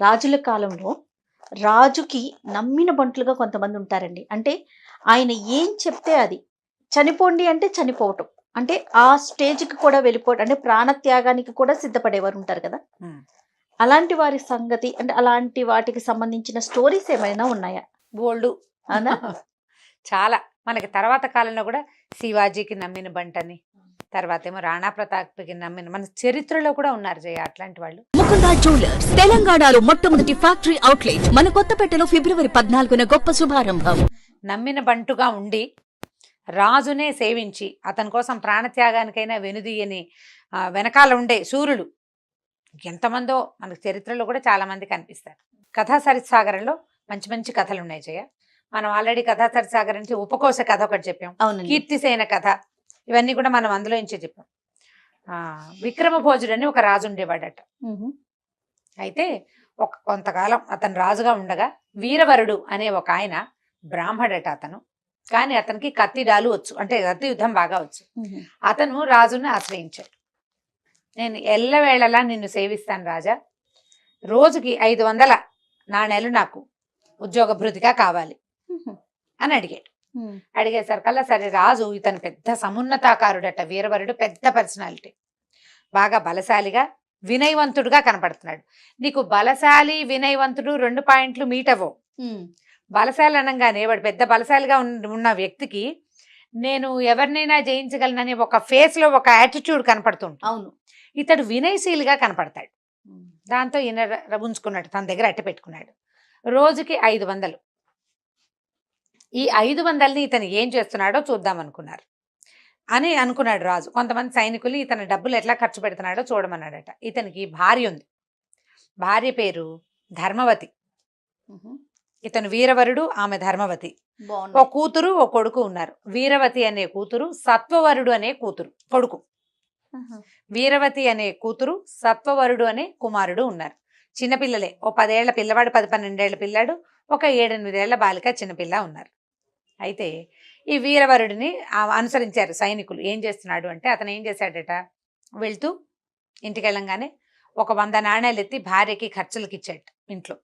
రాజుల కాలంలో రాజుకి నమ్మిన బంట్లుగా కొంతమంది ఉంటారండి. అంటే ఆయన ఏం చెప్తే అది. చనిపోండి అంటే చనిపోవటం. అంటే ఆ స్టేజ్కి కూడా వెళ్ళిపోవటం. అంటే ప్రాణత్యాగానికి కూడా సిద్ధపడేవారు ఉంటారు కదా. అలాంటి వారి సంగతి అంటే అలాంటి వాటికి సంబంధించిన స్టోరీస్ ఏమైనా ఉన్నాయా? బోల్డు. అవునా? చాలా. మనకి తర్వాత కాలంలో కూడా శివాజీకి నమ్మిన బంటని. తర్వాత ఏమో రాణా ప్రతాప్కి నమ్మిన మన చరిత్రలో కూడా ఉన్నారు జయ అట్లాంటి వాళ్ళు. ముకుందా జ్యువెలర్స్ తెలంగాణలో మొట్టమొదటి ఫ్యాక్టరీ అవుట్లెట్ మన కొత్తపేటలో ఫిబ్రవరి పద్నాలుగున గొప్ప శుభారంభం. నమ్మిన బంటుగా ఉండి రాజునే సేవించి అతని కోసం ప్రాణత్యాగానికైనా వెనుదీయని వెనకాల ఉండే సూర్యులు. ఎంతమందో మనకు చరిత్రలో కూడా చాలా మంది కనిపిస్తారు. కథా సరిసాగరంలో మంచి మంచి కథలు ఉన్నాయి జయ. మనం ఆల్రెడీ కథా సరిసాగరం నుంచి ఉపకోశ కథ ఒకటి చెప్పాం. కీర్తిసేన కథ. ఇవన్నీ కూడా మనం అందులో నుంచే చెప్పాం ఆ విక్రమ భోజుడు అని ఒక రాజు ఉండేవాడట. అయితే ఒక కొంతకాలం అతను రాజుగా ఉండగా వీరవరుడు అనే ఒక ఆయన బ్రాహ్మడట అతను కానీ అతనికి కత్తి డాలు వచ్చు అంటే కత్తి యుద్ధం బాగా వచ్చు. అతను రాజుని ఆశ్రయించాడు నేను ఎల్లవేళలా నిన్ను సేవిస్తాను రాజా రోజుకి ఐదు వందల నాణేలు నాకు ఉద్యోగ భృతిగా కావాలి. అని అడిగాడు. అడిగేసరికల్లా సరే రాజు ఇతను పెద్ద సమున్నతాకారుడట వీరవరుడు పెద్ద పర్సనాలిటీ. బాగా బలశాలిగా వినయవంతుడుగా కనపడుతున్నాడు. నీకు బలశాలి వినయవంతుడు రెండు పాయింట్లు మీట్ అవ్వవు. బలశాలి అనగానే వాడు పెద్ద బలశాలిగా ఉన్న- వ్యక్తికి నేను ఎవరినైనా జయించగలనని ఒక ఫేస్లో ఒక యాటిట్యూడ్ కనపడుతుంది అవును. ఇతడు వినయశీలిగా కనపడతాడు. దాంతో ఈయన ర- ఉంచుకున్నాడు తన దగ్గర అట్ట పెట్టుకున్నాడు. రోజుకి ఐదు వందలు. ఈ ఐదు వందల్ని ఇతను ఏం చేస్తున్నాడో చూద్దాం అనుకున్నారు. అని అనుకున్నాడు రాజు. కొంతమంది సైనికులు ఇతని డబ్బులు ఎట్లా ఖర్చు పెడుతున్నాడో చూడమన్నాడట. ఇతనికి భార్య ఉంది. భార్య పేరు ధర్మవతి. ఇతను వీరవరుడు ఆమె ధర్మవతి. ఓ కూతురు ఓ కొడుకు ఉన్నారు. వీరవతి అనే కూతురు సత్వవరుడు అనే కూతురు కొడుకు. వీరవతి అనే కూతురు సత్వవరుడు అనే కుమారుడు ఉన్నారు. చిన్నపిల్లలే. ఓ పదేళ్ళ పిల్లవాడు పది పన్నెండేళ్ళ పిల్లాడు ఒక ఏడెనిమిదేళ్ళ బాలిక చిన్నపిల్ల ఉన్నారు. అయితే ఈ వీరవరుడిని అనుసరించారు సైనికులు. ఏం చేస్తున్నాడు అంటే అతను ఏం చేశాడట? వెళ్తూ ఇంటికి వెళ్ళంగానే ఒక వంద నాణేలు ఎత్తి భార్యకి ఖర్చులకి ఇచ్చాడు ఇంట్లో.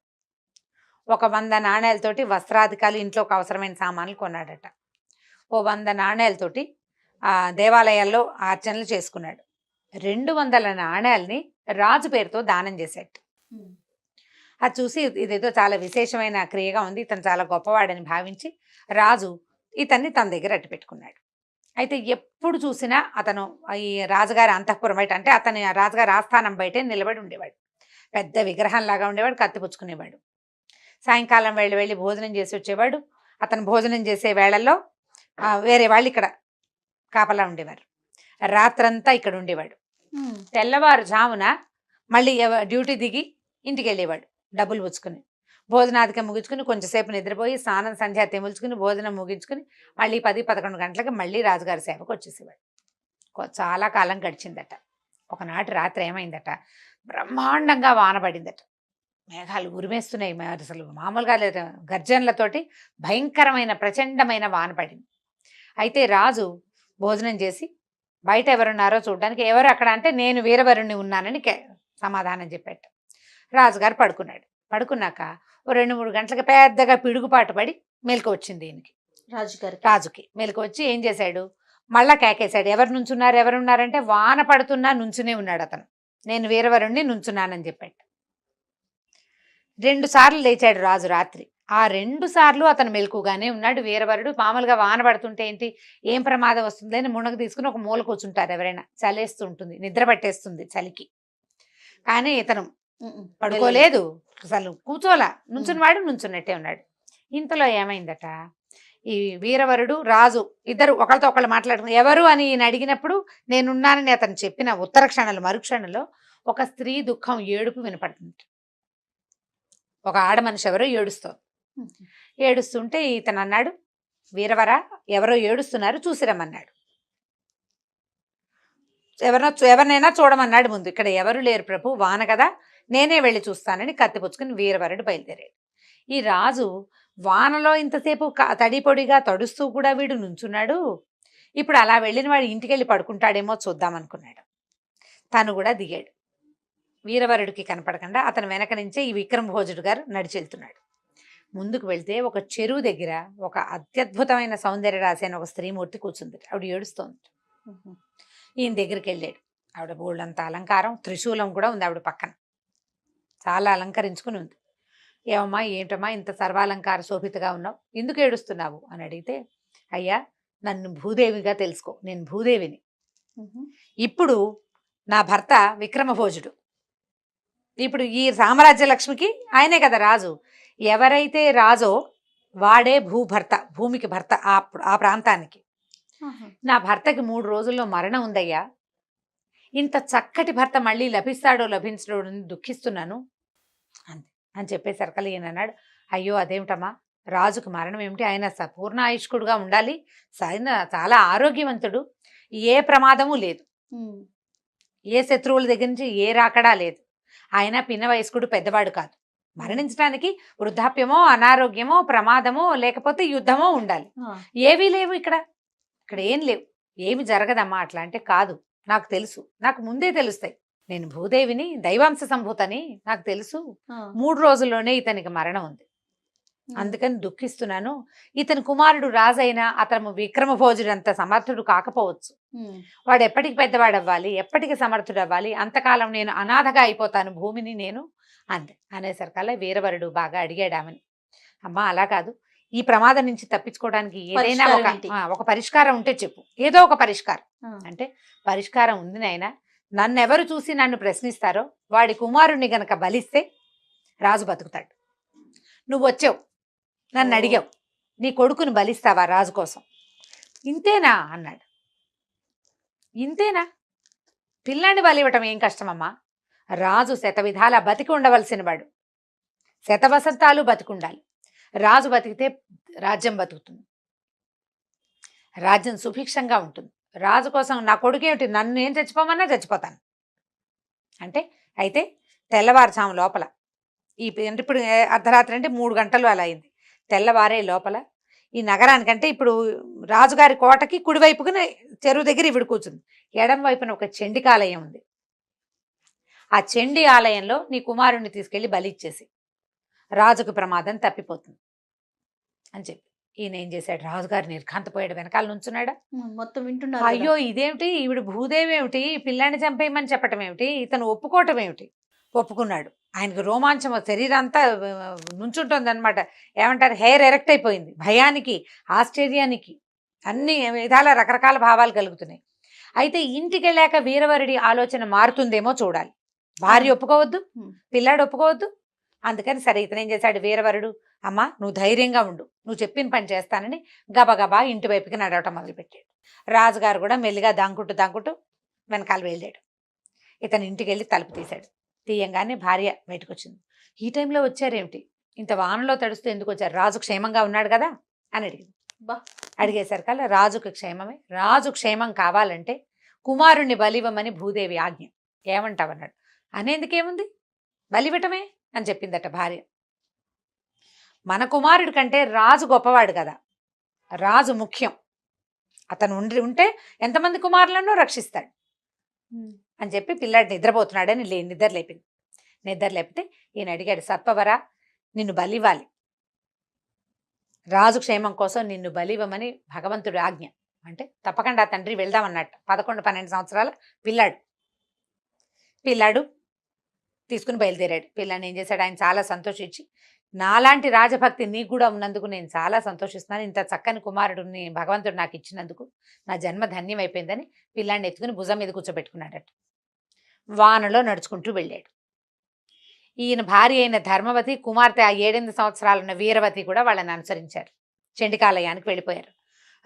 ఒక వంద నాణ్యాలతోటి వస్త్రాధికాలు ఇంట్లోకి అవసరమైన సామాన్లు కొన్నాడట. ఓ వంద నాణ్యాలతోటి దేవాలయాల్లో అర్చనలు చేసుకున్నాడు. రెండు వందల నాణేల్ని రాజు పేరుతో దానం చేశాడు. అది చూసి ఇదేదో చాలా విశేషమైన క్రియగా ఉంది ఇతను చాలా గొప్పవాడని భావించి రాజు ఇతన్ని తన దగ్గర అట్టు పెట్టుకున్నాడు. అయితే ఎప్పుడు చూసినా అతను ఈ రాజుగారి అంతఃపురం బయట అంటే అతని రాజుగారి ఆస్థానం బయటే నిలబడి ఉండేవాడు. పెద్ద విగ్రహం లాగా ఉండేవాడు కత్తి పుచ్చుకునేవాడు. సాయంకాలం వెళ్ళి వెళ్ళి భోజనం చేసి వచ్చేవాడు. అతను భోజనం చేసే వేళల్లో వేరే వాళ్ళు ఇక్కడ కాపలా ఉండేవారు. రాత్రంతా ఇక్కడ ఉండేవాడు. తెల్లవారుజామున మళ్ళీ డ్యూటీ దిగి ఇంటికి వెళ్ళేవాడు. డబ్బులు పుచ్చుకుని. భోజనాధికం ముగించుకుని కొంచెంసేపు నిద్రపోయి స్నానం సంధ్య తెముల్చుకుని భోజనం ముగించుకుని మళ్ళీ పది పదకొండు గంటలకి మళ్ళీ రాజుగారి సేవకు వచ్చేసేవాడు. చాలా కాలం గడిచిందట. ఒకనాటి రాత్రి ఏమైందట? బ్రహ్మాండంగా వాన పడిందట. మేఘాలు ఉరిమేస్తున్నాయి. మరి అసలు మామూలుగా లేదు. గర్జనలతోటి భయంకరమైన ప్రచండమైన వాన పడింది. అయితే రాజు భోజనం చేసి బయట ఎవరున్నారో చూడడానికి ఎవరు అక్కడ అంటే నేను వీరవరుణ్ణి ఉన్నానని కే- సమాధానం చెప్పాట రాజుగారు పడుకున్నాడు. పడుకున్నాక ఓ రెండు మూడు గంటలకు పెద్దగా పిడుగుపాటు పడి మెలకు వచ్చింది ఈయనకి. రాజుగారికి. రాజుకి మెలకు వచ్చి ఏం చేశాడు? మళ్ళా కేకేశాడు. ఎవరు నుంచున్నారు? ఎవరున్నారంటే వాన పడుతున్నా నుంచునే ఉన్నాడు అతను. నేను వీరవరుణ్ణి నుంచున్నానని చెప్పాడు. రెండు సార్లు లేచాడు రాజు రాత్రి. ఆ రెండు సార్లు అతను మెలకుగానే ఉన్నాడు. వీరవరుడు మామూలుగా వాన పడుతుంటే ఏంటి? ఏం ప్రమాదం వస్తుంది అని మునగ తీసుకుని ఒక మూల కూర్చుంటారు ఎవరైనా. చలేస్తూ ఉంటుంది. నిద్ర పట్టేస్తుంది చలికి. కానీ ఇతను. పడుకోలేదు. అసలు కూర్చోలా నుంచుని వాడు నుంచున్నట్టే ఉన్నాడు. ఇంతలో ఏమైందట? ఈ వీరవరుడు రాజు ఇద్దరు ఒకరితో ఒకళ్ళు మాట్లాడుకుని ఎవరు అని ఈయన అడిగినప్పుడు నేనున్నానని అతను చెప్పిన ఉత్తర క్షణంలో మరుక్షణంలో ఒక స్త్రీ దుఃఖం ఏడుపు వినపడుతుంది ఒక ఆడ మనిషి ఎవరో ఏడుస్తోంది. మ్మ్. ఏడుస్తుంటే ఇతను అన్నాడు వీరవర ఎవరో ఏడుస్తున్నారు చూసిరమ్మన్నాడు ఎవరినో ఎవరినైనా చూడమన్నాడు ముందు. ఇక్కడ ఎవరు లేరు ప్రభు వాన కదా. నేనే వెళ్ళి చూస్తానని కత్తిపుచ్చుకుని వీరవరుడు బయలుదేరాడు. ఈ రాజు వానలో ఇంతసేపు క- తడి పొడిగా తడుస్తూ కూడా వీడు నుంచున్నాడు. ఇప్పుడు అలా వెళ్ళిన వాడు ఇంటికి వెళ్ళి పడుకుంటాడేమో చూద్దాం అనుకున్నాడు. తను కూడా దిగాడు. వీరవరుడికి కనపడకుండా అతని వెనక నుంచే ఈ విక్రమ భోజుడు గారు నడిచి వెళ్తున్నాడు ముందుకు వెళ్తే ఒక చెరువు దగ్గర ఒక అత్యద్భుతమైన సౌందర్య రాశి అని ఒక స్త్రీమూర్తి కూర్చుంది ఆవిడ ఏడుస్తోంది ఈయన దగ్గరికి వెళ్ళాడు. ఆవిడ బోళ్ళంత అలంకారం త్రిశూలం కూడా ఉంది ఆవిడ పక్కన. చాలా అలంకరించుకుని ఉంది. ఏమమ్మా ఏంటమ్మా ఇంత సర్వాలంకార శోభితగా ఉన్నావు? ఎందుకు ఏడుస్తున్నావు? అని అడిగితే అయ్యా నన్ను భూదేవిగా తెలుసుకో. నేను భూదేవిని. ఇప్పుడు నా భర్త విక్రమభోజుడు. ఇప్పుడు ఈ సామ్రాజ్య లక్ష్మికి ఆయనే కదా రాజు. ఎవరైతే రాజో వాడే భూభర్త భూమికి భర్త ఆ ఆ ప్రాంతానికి. నా భర్తకి మూడు రోజుల్లో మరణం ఉందయ్యా. ఇంత చక్కటి భర్త మళ్ళీ లభిస్తాడో లభించడో దుఃఖిస్తున్నాను. అంతే. అని చెప్పేసరికి ఈయన అన్నాడు. అయ్యో! అదేమిటమ్మా? రాజుకు మరణం ఏమిటి? ఆయన స- పూర్ణ ఆయుష్కుడుగా ఉండాలి. ఆయన చాలా ఆరోగ్యవంతుడు. ఏ ప్రమాదము లేదు. ఏ శత్రువుల దగ్గర నుంచి ఏ రాకడా లేదు. ఆయన పిన్న వయస్కుడు పెద్దవాడు కాదు. మరణించడానికి వృద్ధాప్యమో అనారోగ్యమో ప్రమాదమో లేకపోతే యుద్ధమో ఉండాలి. ఏవీ లేవు ఇక్కడ. ఇక్కడ ఏం లేవు. ఏమి జరగదమ్మా? అట్లా అంటే కాదు. నాకు తెలుసు. నాకు ముందే తెలుస్తాయి. నేను భూదేవిని దైవాంశ సంభూతని నాకు తెలుసు. మూడు రోజుల్లోనే ఇతనికి మరణం ఉంది. అందుకని దుఃఖిస్తున్నాను. ఇతని కుమారుడు రాజైన అతను విక్రమభోజుడు అంత సమర్థుడు కాకపోవచ్చు. వాడు ఎప్పటికి పెద్దవాడు అవ్వాలి ఎప్పటికి సమర్థుడు అవ్వాలి అంతకాలం నేను అనాథగా అయిపోతాను భూమిని నేను? అంతే అనేసరికల్లా వీరవరుడు బాగా అడిగాడు ఆమెని. అమ్మా అలా కాదు. ఈ ప్రమాదం నుంచి తప్పించుకోవడానికి ఏదైనా ఒక ఒక పరిష్కారం ఉంటే చెప్పు. ఏదో ఒక పరిష్కారం. అంటే పరిష్కారం ఉంది నాయన. నన్ను ఎవరు చూసి నన్ను ప్రశ్నిస్తారో వాడి కుమారుణ్ణి గనక బలిస్తే రాజు బతుకుతాడు. నువ్వు వచ్చావు. నన్ను. అడిగావు. నీ కొడుకుని బలిస్తావా రాజు కోసం? ఇంతేనా అన్నాడు. ఇంతేనా? పిల్లాన్ని బలివ్వటం ఏం కష్టమమ్మా? రాజు శతవిధాల బతికి ఉండవలసిన వాడు. శతవసంతాలు బతికుండాలి. రాజు బతికితే రాజ్యం బతుకుతుంది. రాజ్యం సుభిక్షంగా ఉంటుంది. రాజు కోసం నా కొడుకు ఏమిటి? నన్ను ఏం చచ్చిపోమన్నా చచ్చిపోతాను. అంటే అయితే తెల్లవారుజాము లోపల ఈ ఇప్పుడు అర్ధరాత్రి అంటే మూడు గంటలు అలా అయింది. తెల్లవారే లోపల ఈ నగరానికంటే ఇప్పుడు రాజుగారి కోటకి కుడివైపున చెరువు దగ్గర ఇవిడు కూర్చుంది. ఎడం వైపున ఒక చండికాలయం ఉంది. ఆ చెండి ఆలయంలో నీ కుమారుణ్ణి తీసుకెళ్ళి బలిచ్చేసి రాజుకు ప్రమాదం తప్పిపోతుంది. అని చెప్పి. ఈయన ఏం చేశాడు? రాజుగారు నిర్ఘాంతపోయాడు వెనకాల నుంచున్నాడా? మొత్తం వింటున్నారు అయ్యో! ఇదేమిటి? ఈవిడ భూదేవి ఏమిటి పిల్లాన్ని చంపేయమని చెప్పటం ఏమిటి ఇతను ఒప్పుకోవటం ఏమిటి ఒప్పుకున్నాడు. ఆయనకు రోమాంచం శరీరం అంతా నుంచుంటుంది అనమాట ఏమంటారు? హెయిర్ ఎరెక్ట్ అయిపోయింది. భయానికి ఆశ్చర్యానికి అన్ని విధాల రకరకాల భావాలు కలుగుతున్నాయి. అయితే ఇంటికి వెళ్ళాక వీరవరుడి ఆలోచన మారుతుందేమో చూడాలి. భార్య ఒప్పుకోవద్దు. పిల్లాడు ఒప్పుకోవద్దు. అందుకని సరే ఇతను ఏం చేశాడు? వీరవరుడు అమ్మా నువ్వు ధైర్యంగా ఉండు. నువ్వు చెప్పిన పని చేస్తానని గబగబా ఇంటి వైపుకి నడవటం మొదలుపెట్టాడు. రాజుగారు కూడా మెల్లిగా దాంకుంటూ దాంకుంటూ వెనకాల వెళ్ళాడు ఇతను ఇంటికి వెళ్ళి తలుపు తీశాడు. తీయంగానే భార్య బయటకు వచ్చింది ఈ టైంలో వచ్చారేమిటి? ఇంత వానలో తడుస్తూ ఎందుకు వచ్చారు? రాజు క్షేమంగా ఉన్నాడు కదా? అని అడిగింది. బా. అడిగేసరికల్లా రాజుకు క్షేమమే. రాజు క్షేమం కావాలంటే కుమారుణ్ణి బలివ్వమని భూదేవి ఆజ్ఞ. ఏమంటావన్నాడు? అనేందుకేముంది? బలివ్వటమే అని చెప్పిందట భార్య. మన కుమారుడి కంటే రాజు గొప్పవాడు కదా. రాజు ముఖ్యం. అతను ఉండి ఉంటే ఎంతమంది కుమారులను రక్షిస్తాడు? అని చెప్పి పిల్లాడు నిద్రపోతున్నాడని లే నిద్ర లేపింది నిద్ర లేపితే ఈయన అడిగాడు సత్పవరా నిన్ను బలివ్వాలి. రాజు క్షేమం కోసం నిన్ను బలివ్వమని భగవంతుడు ఆజ్ఞ. అంటే తప్పకుండా తండ్రి వెళ్దామన్నట్టు. పదకొండు పన్నెండు సంవత్సరాల పిల్లాడు. పిల్లాడు తీసుకుని బయలుదేరాడు. పిల్లాడిని ఏం చేశాడు? ఆయన చాలా సంతోషించి నాలాంటి రాజభక్తి నీకు కూడా ఉన్నందుకు నేను చాలా సంతోషిస్తున్నాను. ఇంత చక్కని కుమారుడిని భగవంతుడు నాకు ఇచ్చినందుకు నా జన్మ ధన్యమైపోయిందని పిల్లాన్ని ఎత్తుకుని భుజం మీద కూర్చోబెట్టుకున్నాడట. వానలో నడుచుకుంటూ వెళ్ళాడు. ఈయన భార్య అయిన ధర్మవతి కుమార్తె ఆ ఏడెనిమిది సంవత్సరాలున్న వీరవతి కూడా వాళ్ళని అనుసరించారు. చండికాలయానికి వెళ్ళిపోయారు.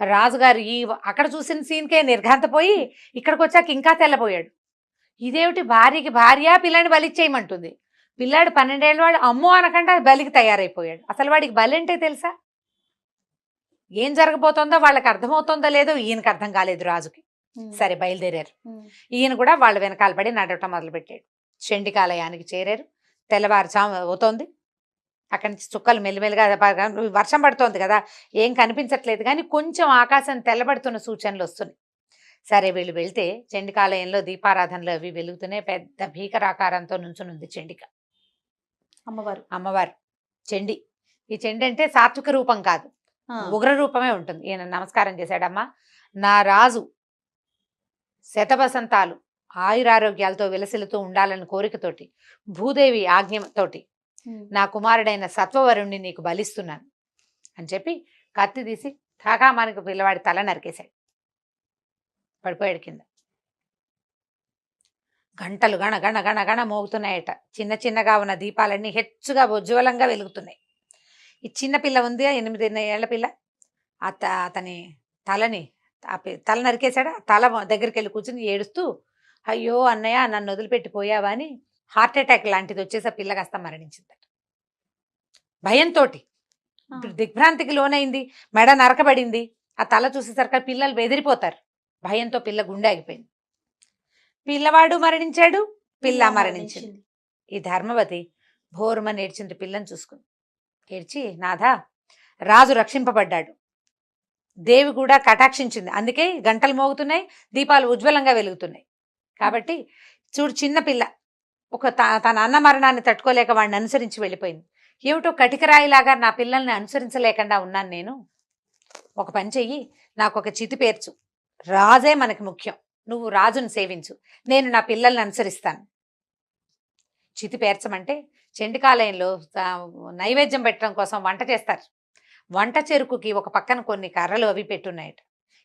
రాజుగారు ఈ అక్కడ చూసిన సీన్కే నిర్ఘాంతపోయి ఇక్కడికి వచ్చాక ఇంకా తెల్లబోయాడు. ఇదేమిటి భార్యకి భార్య పిల్లాడిని బలిచ్చేయమంటుంది? పిల్లాడు పన్నెండేళ్ళ వాడు అమ్మో అనకుండా బలికి తయారైపోయాడు. అసలు వాడికి బలి అంటే తెలుసా? ఏం జరగబోతోందో వాళ్ళకి అర్థమవుతోందో లేదో ఈయనకి అర్థం కాలేదు రాజుకి. సరే బయలుదేరారు. ఈయన కూడా వాళ్ళ వెనకాల పడి నడవటం మొదలుపెట్టాడు. చండికాలయానికి చేరారు. తెల్లవారుజాము అవుతోంది. అక్కడి నుంచి చుక్కలు మెల్లిమెల్లిగా వర్షం పడుతోంది కదా ఏం కనిపించట్లేదు కానీ కొంచెం ఆకాశం తెల్లబడుతున్న సూచనలు వస్తున్నాయి. సరే వీళ్ళు వెళ్తే చండికాలయంలో దీపారాధనలు అవి వెలుగుతూనే పెద్ద భీకరాకారంతో నుంచునుంది చండిక. అమ్మవారు. అమ్మవారు. చండి. ఈ చండి అంటే సాత్విక రూపం కాదు. ఉగ్ర రూపమే ఉంటుంది. ఈయన నమస్కారం చేశాడమ్మా. నా రాజు శతవసంతాలు ఆయురారోగ్యాలతో విలసిల్లుతూ ఉండాలని కోరికతోటి భూదేవి ఆజ్ఞతోటి నా కుమారుడైన సత్వవరుణ్ణి నీకు బలిస్తున్నాను అని చెప్పి కత్తి తీసి ఠాకామానికి పిల్లవాడి తల నరికేశాడు. పడిపోయాడు కింద. గంటలు గణ గణ గణ గణ మోగుతున్నాయట. చిన్న చిన్నగా ఉన్న దీపాలన్నీ హెచ్చుగా ఉజ్వలంగా వెలుగుతున్నాయి. ఈ చిన్న పిల్ల ఉంది ఆ ఎనిమిది ఏళ్ళ పిల్ల. అత అతని తలని తల నరికేశాడు? తల దగ్గరికి వెళ్ళి కూర్చుని ఏడుస్తూ అయ్యో అన్నయ్య నన్ను వదిలిపెట్టి పోయావా అని హార్ట్ అటాక్ లాంటిది వచ్చేసి ఆ పిల్ల కాస్త మరణించిందట. భయంతో దిగ్భ్రాంతికి లోనైంది. మెడ నరకబడింది. ఆ తల చూసేసరికి పిల్లలు బెదిరిపోతారు. భయంతో పిల్ల గుండె ఆగిపోయింది. పిల్లవాడు మరణించాడు పిల్ల మరణించింది. ఈ ధర్మవతి భోరుమని ఏడ్చింది పిల్లని చూసుకుని ఏడ్చి నాథా రాజు రక్షింపబడ్డాడు. దేవి కూడా కటాక్షించింది. అందుకే గంటలు మోగుతున్నాయి దీపాలు ఉజ్వలంగా వెలుగుతున్నాయి. కాబట్టి చూడు చిన్న పిల్ల ఒక త- తన అన్న మరణాన్ని తట్టుకోలేక వాడిని అనుసరించి వెళ్ళిపోయింది. ఏమిటో కటికరాయిలాగా నా పిల్లల్ని అనుసరించలేకుండా ఉన్నాను నేను. ఒక పని చెయ్యి నాకు ఒక చితి పేర్చు. రాజే మనకి ముఖ్యం. నువ్వు రాజును సేవించు. నేను నా పిల్లల్ని అనుసరిస్తాను. చితి పేర్చమంటే చండికాలయంలో నైవేద్యం పెట్టడం కోసం వంట చేస్తారు. వంట చెరుకుకి ఒక పక్కన కొన్ని కర్రలు అవి పెట్టున్నాయట.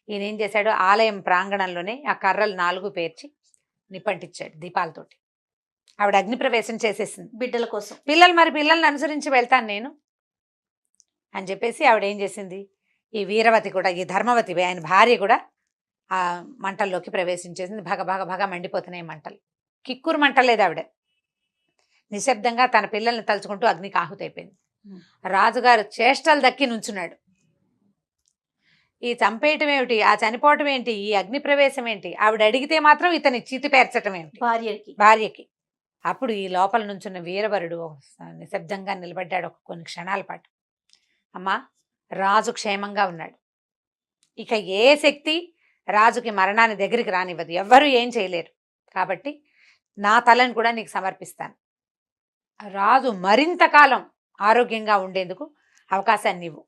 ఈయన ఏం చేశాడు? ఆలయం ప్రాంగణంలోనే ఆ కర్రలు నాలుగు పేర్చి నిప్పంటించాడు దీపాలతోటి. ఆవిడ అగ్ని ప్రవేశం చేసేసింది. బిడ్డల కోసం. పిల్లలు మరి పిల్లల్ని అనుసరించి వెళ్తాను నేను. అని చెప్పేసి ఆవిడ ఏం చేసింది? ఈ వీరవతి కూడా ఈ ధర్మవతి ఆయన భార్య కూడా ఆ మంటల్లోకి ప్రవేశించేసింది. భగ భగ భగ మండిపోతున్నాయి మంటలు. కిక్కురు మంటలేదు ఆవిడ. నిశ్శబ్దంగా తన పిల్లల్ని తలుచుకుంటూ అగ్నికి ఆహుతైపోయింది. రాజుగారు చేష్టలు దక్కి నుంచున్నాడు. ఈ చంపేయటం ఏమిటి ఆ చనిపోవటం ఏంటి ఈ అగ్ని ప్రవేశం ఏంటి ఆవిడ అడిగితే మాత్రం ఇతని చితి పేర్చటం ఏమిటి భార్యకి. భార్యకి. అప్పుడు ఈ లోపల నుంచున్న వీరవరుడు నిశ్శబ్దంగా నిలబడ్డాడు ఒక కొన్ని క్షణాల పాటు. అమ్మా రాజు క్షేమంగా ఉన్నాడు. ఇక ఏ శక్తి రాజుకి మరణాన్ని దగ్గరికి రానివ్వదు. ఎవ్వరూ ఏం చేయలేరు. కాబట్టి నా తలను కూడా నీకు సమర్పిస్తాను. రాజు మరింత కాలం ఆరోగ్యంగా ఉండేందుకు అవకాశాన్ని ఇవ్వు.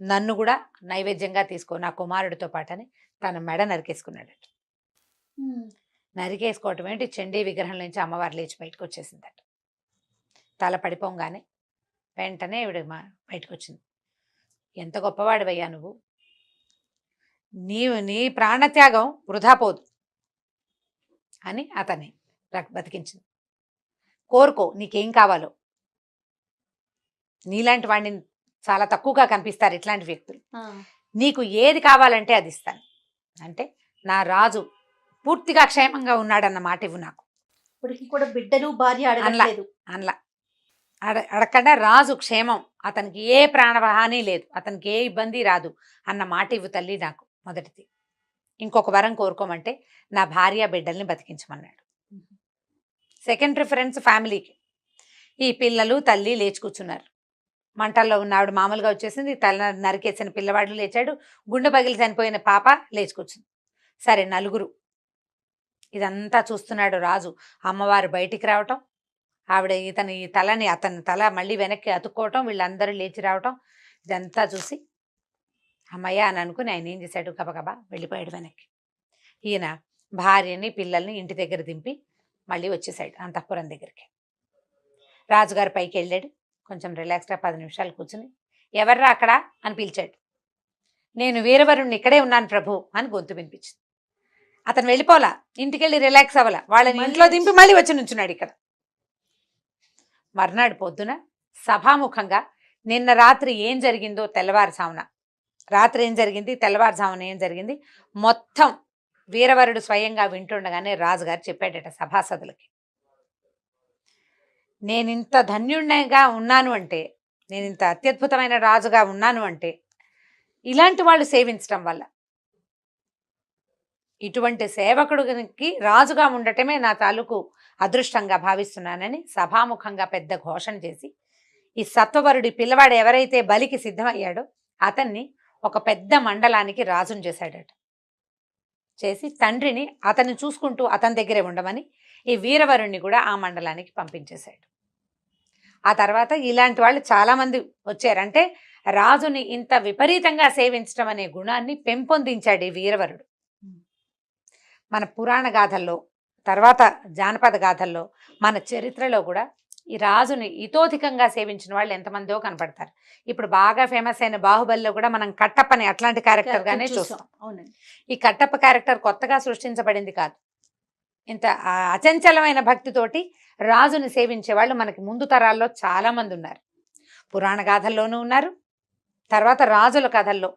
నన్ను కూడా నైవేద్యంగా తీసుకో. నా కుమారుడితో పాటని తన మెడ నరికేసుకున్నాడట నరికేసుకోవటం ఏంటి? చండీ విగ్రహం నుంచి అమ్మవారు లేచి బయటకు వచ్చేసిందట. తల పడిపోగానే వెంటనే ఈవిడ మా బయటకు వచ్చింది. ఎంత గొప్పవాడివయ్యా నువ్వు? నీవు నీ ప్రాణత్యాగం వృధా పోదు. అని అతన్ని బతికించింది. కోరుకో నీకేం కావాలో. నీలాంటి వాడిని చాలా తక్కువగా కనిపిస్తారు ఇట్లాంటి వ్యక్తులు. నీకు ఏది కావాలంటే అది ఇస్తాను. అంటే నా రాజు పూర్తిగా క్షేమంగా ఉన్నాడన్న మాట ఇవ్వు నాకు. ఇప్పటికి కూడా బిడ్డలు భార్య అడగట్లేదు. అనలా. అడ అడగకుండా రాజు క్షేమం. అతనికి ఏ ప్రాణహాని లేదు. అతనికి ఏ ఇబ్బంది రాదు అన్న మాట ఇవ్వు తల్లి నాకు. మొదటిది. ఇంకొక వరం కోరుకోమంటే నా భార్య బిడ్డల్ని బతికించమన్నాడు. సెకండ్ ప్రిఫరెన్స్ ఫ్యామిలీకి. ఈ పిల్లలు తల్లి లేచి కూర్చున్నారు. మంటల్లో ఉన్న ఆవిడ మామూలుగా వచ్చేసింది తల నరికేసిన పిల్లవాడు లేచాడు గుండె పగిలి చనిపోయిన పాప లేచి కూర్చుంది. సరే నలుగురు. ఇదంతా చూస్తున్నాడు రాజు. అమ్మవారు బయటికి రావటం ఆవిడ ఇతని తలని అతని తల మళ్ళీ వెనక్కి అతుక్కోవటం వీళ్ళందరూ లేచి రావటం ఇదంతా చూసి అమ్మయ్య అని అనుకుని ఆయన ఏం చేశాడు? గబగబా వెళ్ళిపోయాడు వెనక్కి. ఈయన భార్యని పిల్లల్ని ఇంటి దగ్గర దింపి మళ్ళీ వచ్చేసాడు అంతఃపురం దగ్గరికి. రాజుగారు పైకి వెళ్ళాడు. కొంచెం రిలాక్స్గా పది నిమిషాలు కూర్చుని ఎవర్రా అక్కడ? అని పిలిచాడు. నేను వీరవరుణ్ణి ఇక్కడే ఉన్నాను ప్రభు అని గొంతు వినిపించింది. అతను వెళ్ళిపోలా ఇంటికి వెళ్ళి రిలాక్స్ అవ్వాల? వాళ్ళని ఇంట్లో దింపి మళ్ళీ వచ్చి నుంచున్నాడు ఇక్కడ. మర్నాడు పొద్దున సభాముఖంగా నిన్న రాత్రి ఏం జరిగిందో తెల్లవారుజామున రాత్రి ఏం జరిగింది? తెల్లవారుజామున ఏం జరిగింది? మొత్తం వీరవరుడు స్వయంగా వింటుండగానే రాజుగారు చెప్పాడట సభాసదులకి. నేను ఇంత ధన్యుడిగా ఉన్నాను అంటే నేను ఇంత అత్యద్భుతమైన రాజుగా ఉన్నాను అంటే ఇలాంటి వాళ్ళు సేవించడం వల్ల. ఇటువంటి సేవకుడికి రాజుగా ఉండటమే నా తాలూకు అదృష్టంగా భావిస్తున్నానని సభాముఖంగా పెద్ద ఘోషణ చేసి ఈ సత్వవరుడి పిల్లవాడు ఎవరైతే బలికి సిద్ధమయ్యాడో అతన్ని ఒక పెద్ద మండలానికి రాజును చేశాడట. చేసి తండ్రిని అతన్ని చూసుకుంటూ అతని దగ్గరే ఉండమని ఈ వీరవరుణ్ణి కూడా ఆ మండలానికి పంపించేశాడు. ఆ తర్వాత ఇలాంటి వాళ్ళు చాలామంది వచ్చారంటే రాజుని ఇంత విపరీతంగా సేవించడం అనే గుణాన్ని పెంపొందించాడు ఈ వీరవరుడు. మన పురాణ గాథల్లో తర్వాత జానపద గాథల్లో మన చరిత్రలో కూడా ఈ రాజుని ఇతోధికంగా సేవించిన వాళ్ళు ఎంతమందో కనపడతారు. ఇప్పుడు బాగా ఫేమస్ అయిన బాహుబలిలో కూడా మనం కట్టప్పని అట్లాంటి క్యారెక్టర్ గానే చూస్తాం. అవునండి. ఈ కట్టప్ప క్యారెక్టర్ కొత్తగా సృష్టించబడింది కాదు. ఇంత అచంచలమైన భక్తితోటి రాజుని సేవించే వాళ్ళు మనకి ముందు తరాల్లో చాలా మంది ఉన్నారు. పురాణ గాథల్లోనూ ఉన్నారు. తర్వాత రాజుల కథల్లో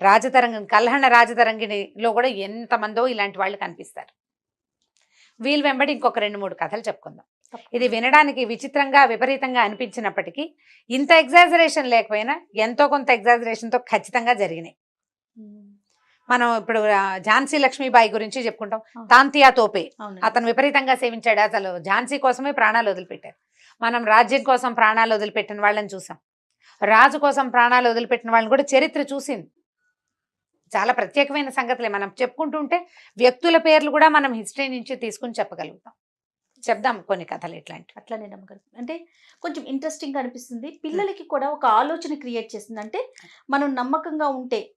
రాజతరంగం కల్హణ రాజతరంగిణిలో కూడా ఎంతమందో ఇలాంటి వాళ్ళు కనిపిస్తారు. వీళ్ళు వెంబడి ఇంకొక రెండు మూడు కథలు చెప్పుకుందాం. ఇది వినడానికి విచిత్రంగా విపరీతంగా అనిపించినప్పటికీ ఇంత ఎగ్జాజరేషన్ లేకపోయినా ఎంతో కొంత exaggeration తో ఖచ్చితంగా జరిగినాయి. మనం ఇప్పుడు ఝాన్సీ లక్ష్మీబాయి గురించి చెప్పుకుంటాం. తాంతియా తోపే. అతను విపరీతంగా సేవించాడు. అసలు ఝాన్సీ కోసమే ప్రాణాలు వదిలిపెట్టారు. మనం రాజ్యం కోసం ప్రాణాలు వదిలిపెట్టిన వాళ్ళని చూసాం. రాజు కోసం ప్రాణాలు వదిలిపెట్టిన వాళ్ళని కూడా చరిత్ర చూసింది. చాలా ప్రత్యేకమైన సంగతులే. మనం చెప్పుకుంటుంటే వ్యక్తుల పేర్లు కూడా మనం హిస్టరీ నుంచి తీసుకుని చెప్పగలుగుతాం. చెప్దాం కొన్ని కథలు ఇట్లాంటివి. అట్లానే నమ్మకం. అంటే కొంచెం ఇంట్రెస్టింగ్ అనిపిస్తుంది. పిల్లలకి కూడా ఒక ఆలోచన క్రియేట్ చేస్తుంది. అంటే మనం నమ్మకంగా ఉంటే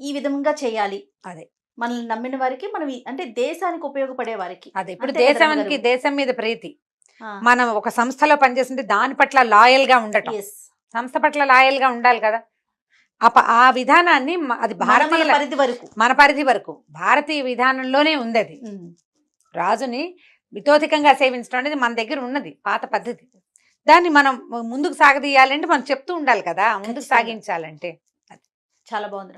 ఈ విధంగా చేయాలి. అదే. మనల్ని నమ్మిన వారికి మనం అంటే దేశానికి ఉపయోగపడే వారికి. అదే. ఇప్పుడు దేశానికి? దేశం మీద ప్రీతి. మనం ఒక సంస్థలో పనిచేస్తుంటే దాని పట్ల లాయల్గా ఉండటం. సంస్థ పట్ల లాయల్గా ఉండాలి కదా. ఆ విధానాన్ని అది భారతీయ పరిధి వరకు. మన పరిధి వరకు. భారతీయ విధానంలోనే ఉంది అది. రాజుని మితోధికంగా సేవించడం అనేది మన దగ్గర ఉన్నది పాత పద్ధతి. దాన్ని మనం ముందుకు సాగదీయాలంటే మనం చెప్తూ ఉండాలి కదా ముందుకు. సాగించాలంటే. చాలా బాగుంది